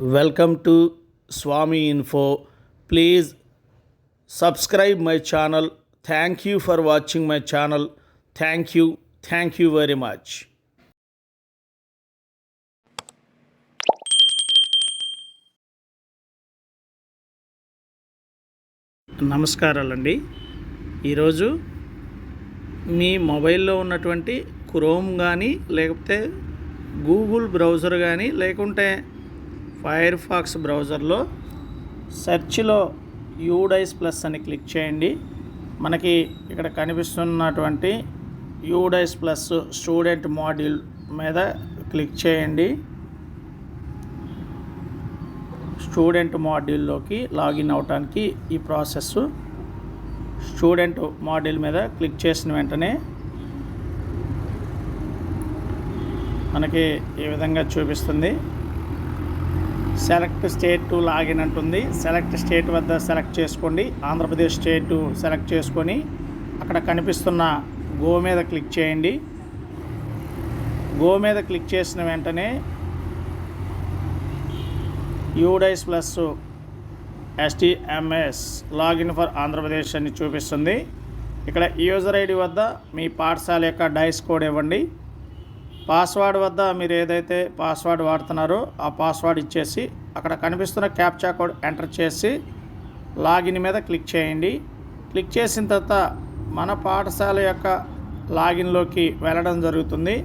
Welcome to Swami info. Please subscribe my channel. Thank you for watching my channel. Thank you. Thank you very much. నమస్కారాలండి. ఈరోజు మీ మొబైల్లో ఉన్నటువంటి chrome కానీ లేకపోతే Google browser కానీ లేకుంటే ఫైర్ ఫాక్స్ బ్రౌజర్లో సెర్చ్లో యూడైస్ ప్లస్ అని క్లిక్ చేయండి. మనకి ఇక్కడ కనిపిస్తున్నటువంటి యూడైస్ ప్లస్ స్టూడెంట్ మాడ్యూల్ మీద క్లిక్ చేయండి. స్టూడెంట్ మాడ్యూల్లోకి లాగిన్ అవటానికి ఈ ప్రాసెస్ స్టూడెంట్ మాడ్యూల్ మీద క్లిక్ చేసిన వెంటనే మనకి ఈ విధంగా చూపిస్తుంది? సెలెక్ట్ స్టేట్ టు లాగిన్ అంటుంది సెలెక్ట్ స్టేట్ వద్ద సెలెక్ట్ చేసుకోండి. ఆంధ్రప్రదేశ్ స్టేట్ సెలెక్ట్ చేసుకొని అక్కడ కనిపిస్తున్న గో మీద క్లిక్ చేయండి. గో మీద క్లిక్ చేసిన వెంటనే UDISE plus ఎస్టీఎంఎస్ login for Andhra Pradesh అని చూపిస్తుంది. ఇక్కడ యూజర్ ఐడి వద్ద మీ పాఠశాల యొక్క డైస్ కోడ్ ఇవ్వండి. పాస్వర్డ్ వద్ద మీరు ఏదైతే పాస్వర్డ్ వాడుతున్నారో ఆ పాస్వర్డ్ ఇచ్చేసి అక్కడ కనిపిస్తున్న క్యాప్చా కోడ్ ఎంటర్ చేసి లాగిన్ మీద క్లిక్ చేయండి. క్లిక్ చేసిన తర్వాత మన పాఠశాల యొక్క లాగిన్లోకి వెళ్ళడం జరుగుతుంది.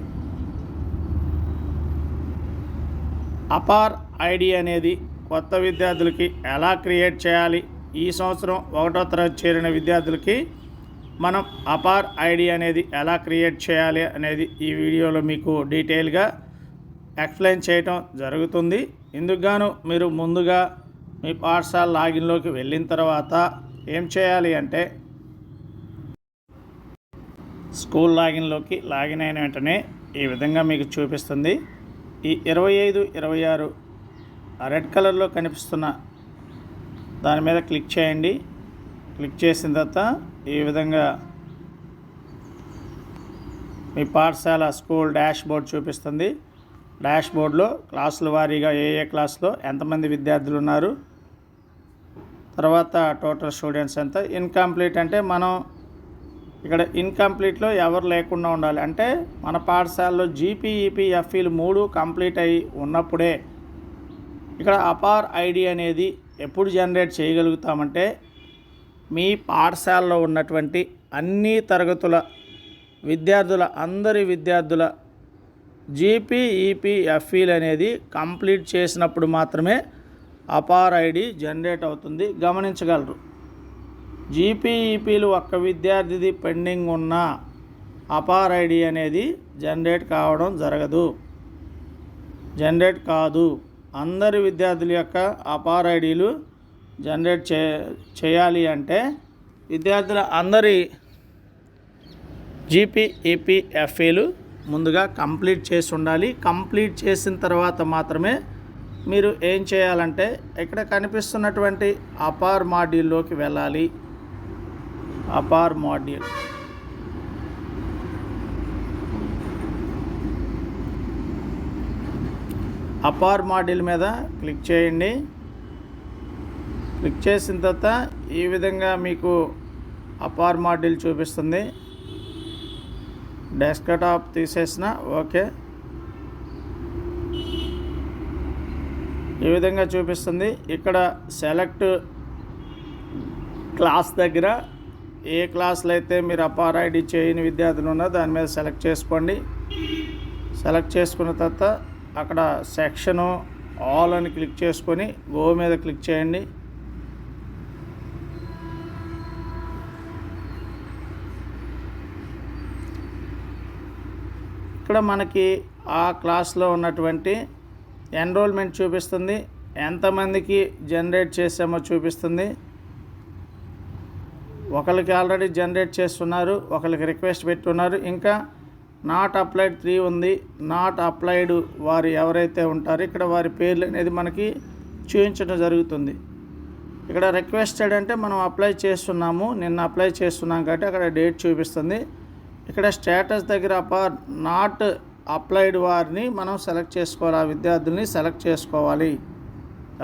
అపార్ ఐడి అనేది కొత్త విద్యార్థులకి ఎలా క్రియేట్ చేయాలి? ఈ సంవత్సరం ఒకటో తరగతి చేరిన విద్యార్థులకి మనం అపార్ ఐడి అనేది ఎలా క్రియేట్ చేయాలి అనేది ఈ వీడియోలో మీకు డీటెయిల్గా ఎక్స్ప్లెయిన్ చేయటం జరుగుతుంది. ఇందుకుగాను మీరు ముందుగా మీ పాఠశాల లాగిన్లోకి వెళ్ళిన తర్వాత ఏం చేయాలి అంటే స్కూల్ లాగిన్లోకి లాగిన్ అయిన వెంటనే ఈ విధంగా మీకు చూపిస్తుంది. ఈ ఇరవై ఐదు ఇరవై ఆరు రెడ్ కలర్లో కనిపిస్తున్న దాని మీద క్లిక్ చేయండి. క్లిక్ చేసిన తర్వాత ఈ విధంగా మీ పాఠశాల స్కూల్ డాష్ బోర్డ్ చూపిస్తుంది. డాష్ బోర్డ్లో క్లాసుల వారీగా ఏ ఏ క్లాస్లో ఎంతమంది విద్యార్థులు ఉన్నారు. తర్వాత టోటల్ స్టూడెంట్స్ ఎంత. ఇన్కంప్లీట్ అంటే మనం ఇక్కడ ఇన్కంప్లీట్లో ఎవరు లేకుండా ఉండాలి. అంటే మన పాఠశాలలో జీపీఈపీ ఎఫ్ఈలు మూడు కంప్లీట్ అయి ఉన్నప్పుడే ఇక్కడ అపార్ ఐడి అనేది ఎప్పుడు జనరేట్ చేయగలుగుతామంటే మీ పాఠశాలలో ఉన్నటువంటి అన్ని తరగతుల విద్యార్థుల అందరి విద్యార్థుల జీపీఈపీ ఎఫ్ఈలు అనేది కంప్లీట్ చేసినప్పుడు మాత్రమే అపార్ ఐడి జనరేట్ అవుతుంది. గమనించగలరు. జీపీఈపీలు ఒక్క విద్యార్థిది పెండింగ్ ఉన్న అపార్ ఐడి అనేది జనరేట్ కావడం జరగదు. జనరేట్ కాదు. అందరి విద్యార్థుల యొక్క అపార్ ఐడీలు జనరేట్ చే చేయాలి అంటే విద్యార్థుల అందరి జీపీఈపీఎఫ్ఏలు ముందుగా కంప్లీట్ చేసి ఉండాలి. కంప్లీట్ చేసిన తర్వాత మాత్రమే మీరు ఏం చేయాలంటే ఇక్కడ కనిపిస్తున్నటువంటి అపార్ మాడ్యూల్లోకి వెళ్ళాలి. APAAR module. అపార్ మాడ్యూల్ మీద క్లిక్ చేయండి. క్లిక్ చేసిన తర్వాత ఈ విధంగా మీకు అపార్ మాడ్యూల్ చూపిస్తుంది. డెస్క్టాప్ తీసేసిన ఓకే. ఈ విధంగా చూపిస్తుంది. ఇక్కడ సెలెక్ట్ క్లాస్ దగ్గర ఏ క్లాస్లో అయితే మీరు అపార్ ఐడి చేయని విద్యార్థులు ఉన్నా దాని మీద సెలెక్ట్ చేసుకోండి. సెలెక్ట్ చేసుకున్న తర్వాత అక్కడ సెక్షను ఆల్ అని క్లిక్ చేసుకొని గో మీద క్లిక్ చేయండి. ఇక్కడ మనకి ఆ క్లాస్లో ఉన్నటువంటి ఎన్రోల్మెంట్ చూపిస్తుంది. ఎంతమందికి జనరేట్ చేసామో చూపిస్తుంది. ఒకరికి ఆల్రెడీ జనరేట్ చేస్తున్నారు ఒకరికి రిక్వెస్ట్ పెట్టున్నారు. ఇంకా నాట్ అప్లైడ్ త్రీ ఉంది. నాట్ అప్లైడ్ వారు ఎవరైతే ఉంటారో ఇక్కడ వారి పేర్లు అనేది మనకి చూపించడం జరుగుతుంది. ఇక్కడ రిక్వెస్టెడ్ అంటే మనం అప్లై చేస్తున్నాము నిన్న అప్లై చేస్తున్నాం కాబట్టి అక్కడ డేట్ చూపిస్తుంది. ఇక్కడ స్టేటస్ దగ్గర అప నాట్ అప్లైడ్ వారిని మనం సెలెక్ట్ చేసుకోవాలి. ఆ విద్యార్థుల్ని సెలెక్ట్ చేసుకోవాలి.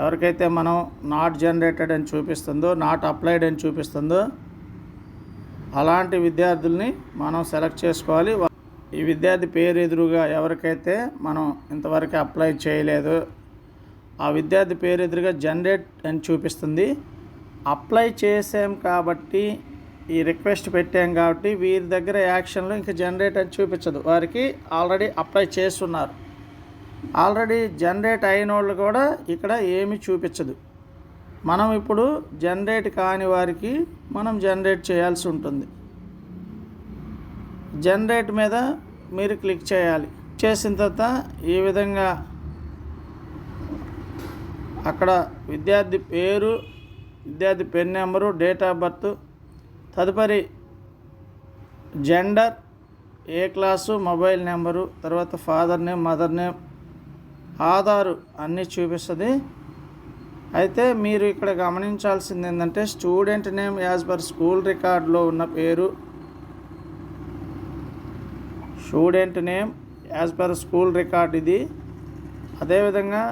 ఎవరికైతే మనం నాట్ జనరేటెడ్ అని చూపిస్తుందో నాట్ అప్లైడ్ అని చూపిస్తుందో అలాంటి విద్యార్థుల్ని మనం సెలెక్ట్ చేసుకోవాలి. ఈ విద్యార్థి పేరు ఎదురుగా ఎవరికైతే మనం ఇంతవరకు అప్లై చేయలేదు ఆ విద్యార్థి పేరు ఎదురుగా జనరేట్ అని చూపిస్తుంది. అప్లై చేసాం కాబట్టి ఈ రిక్వెస్ట్ పెట్టాం కాబట్టి వీరి దగ్గర యాక్షన్లో ఇంకా జనరేట్ అని చూపించదు. వారికి ఆల్రెడీ అప్లై చేస్తున్నారు. ఆల్రెడీ జనరేట్ అయిన వాళ్ళు కూడా ఇక్కడ ఏమి చూపించదు. మనం ఇప్పుడు జనరేట్ కాని వారికి మనం జనరేట్ చేయాల్సి ఉంటుంది. జనరేట్ మీద మీరు క్లిక్ చేయాలి. చేసిన తర్వాత ఈ విధంగా అక్కడ విద్యార్థి పేరు విద్యార్థి PEN number date of birth తదుపరి జెండర్ ఏ క్లాసు మొబైల్ నెంబరు తర్వాత father name mother name Aadhaar అన్నీ చూపిస్తుంది. అయితే మీరు ఇక్కడ గమనించాల్సింది ఏంటంటే student name as per school రికార్డులో ఉన్న పేరు student name as per school record ఇది. అదేవిధంగా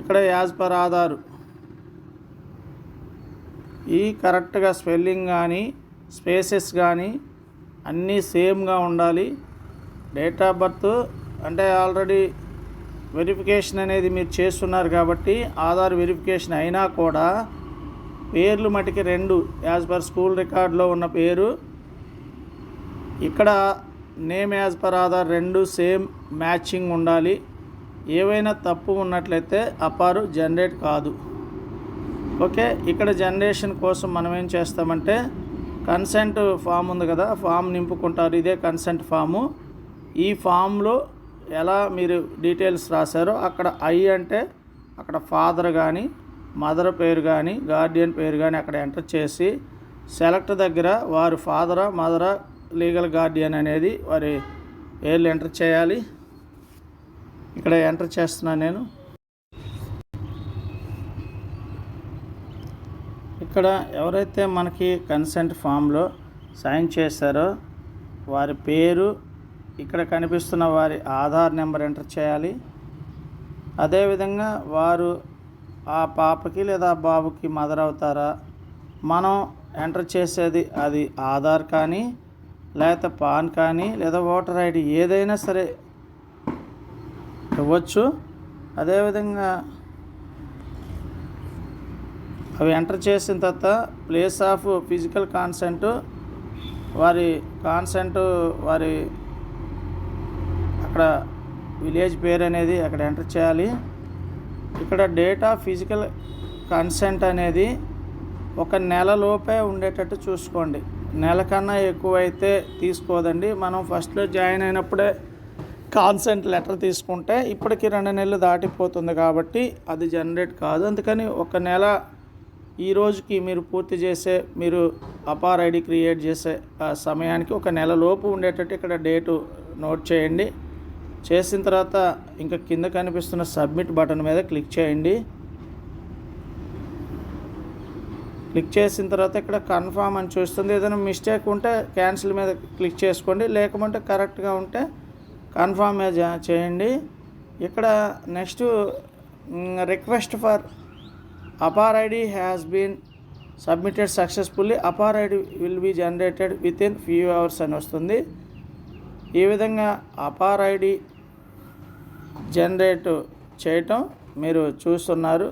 ఇక్కడ యాజ్ పర్ ఆధారు ఈ కరెక్ట్గా స్పెల్లింగ్ కానీ స్పేసెస్ కానీ అన్నీ సేమ్గా ఉండాలి. డేట్ ఆఫ్ బర్త్ అంటే ఆల్రెడీ వెరిఫికేషన్ అనేది మీరు చేస్తున్నారు కాబట్టి ఆధార్ వెరిఫికేషన్ అయినా కూడా పేర్లు మటుకి రెండు యాజ్ పర్ స్కూల్ రికార్డులో ఉన్న పేరు. ఇక్కడ నేమ్ యాజ్ పర్ ఆధార్ రెండు సేమ్ మ్యాచింగ్ ఉండాలి. ఏవైనా తప్పు ఉన్నట్లయితే అపారు జనరేట్ కాదు. ఓకే ఇక్కడ జనరేషన్ కోసం మనం ఏం చేస్తామంటే కన్సెంట్ ఫామ్ ఉంది కదా ఫామ్ నింపుకుంటారు ఇదే కన్సెంట్ ఫాము ఈ ఫామ్లో ఎలా మీరు డీటెయిల్స్ రాశారో అక్కడ ఐ అంటే అక్కడ ఫాదర్ కానీ మదర్ పేరు కానీ గార్డియన్ పేరు కానీ అక్కడ ఎంటర్ చేసి సెలెక్ట్ దగ్గర వారి ఫాదరా మదరా లీగల్ గార్డియన్ అనేది వారి పేర్లు ఎంటర్ చేయాలి. ఇక్కడ ఎంటర్ చేస్తున్నాను నేను. ఇక్కడ ఎవరైతే మనకి కన్సెంట్ ఫామ్లో సైన్ చేశారో వారి పేరు ఇక్కడ కనిపిస్తున్న వారి ఆధార్ నెంబర్ ఎంటర్ చేయాలి. అదేవిధంగా వారు ఆ పాపకి లేదా బాబుకి మదర్ అవుతారా? మనం ఎంటర్ చేసేది అది ఆధార్ కానీ లేకపోతే పాన్ కానీ లేదా ఓటర్ ఐడి ఏదైనా సరే ఇవ్వచ్చు. అదేవిధంగా అవి ఎంటర్ చేసిన తర్వాత ప్లేస్ ఆఫ్ ఫిజికల్ కాన్సెంట్ వారి కాన్సెంట్ వారి అక్కడ విలేజ్ పేరు అనేది అక్కడ ఎంటర్ చేయాలి. ఇక్కడ డేట్ ఆఫ్ ఫిజికల్ కన్సెంట్ అనేది ఒక నెల లోపే ఉండేటట్టు చూసుకోండి. నెల కన్నా ఎక్కువైతే తీసుకోదండి. మనం ఫస్ట్లో జాయిన్ అయినప్పుడే కాన్సెంట్ లెటర్ తీసుకుంటే ఇప్పటికి రెండు నెలలు దాటిపోతుంది కాబట్టి అది జనరేట్ కాదు. అందుకని ఒక నెల ఈ రోజుకి మీరు పూర్తి చేసే మీరు అపార్ ఐడి క్రియేట్ చేసే ఆ సమయానికి ఒక నెల లోపు ఉండేటట్టు ఇక్కడ డేటు నోట్ చేయండి. చేసిన తర్వాత ఇంకా కింద కనిపిస్తున్న సబ్మిట్ బటన్ మీద క్లిక్ చేయండి. క్లిక్ చేసిన తర్వాత ఇక్కడ కన్ఫామ్ అని చూస్తుంది. ఏదైనా మిస్టేక్ ఉంటే క్యాన్సిల్ మీద క్లిక్ చేసుకోండి. లేకపోతే కరెక్ట్గా ఉంటే కన్ఫామ్ మీద చేయండి. ఇక్కడ next request for APAAR ID has been submitted successfully APAAR ID will be generated within few hours అని వస్తుంది. ఈ విధంగా అపార్ ఐడి జనరేట్ చేయటం మీరు చూస్తున్నారు.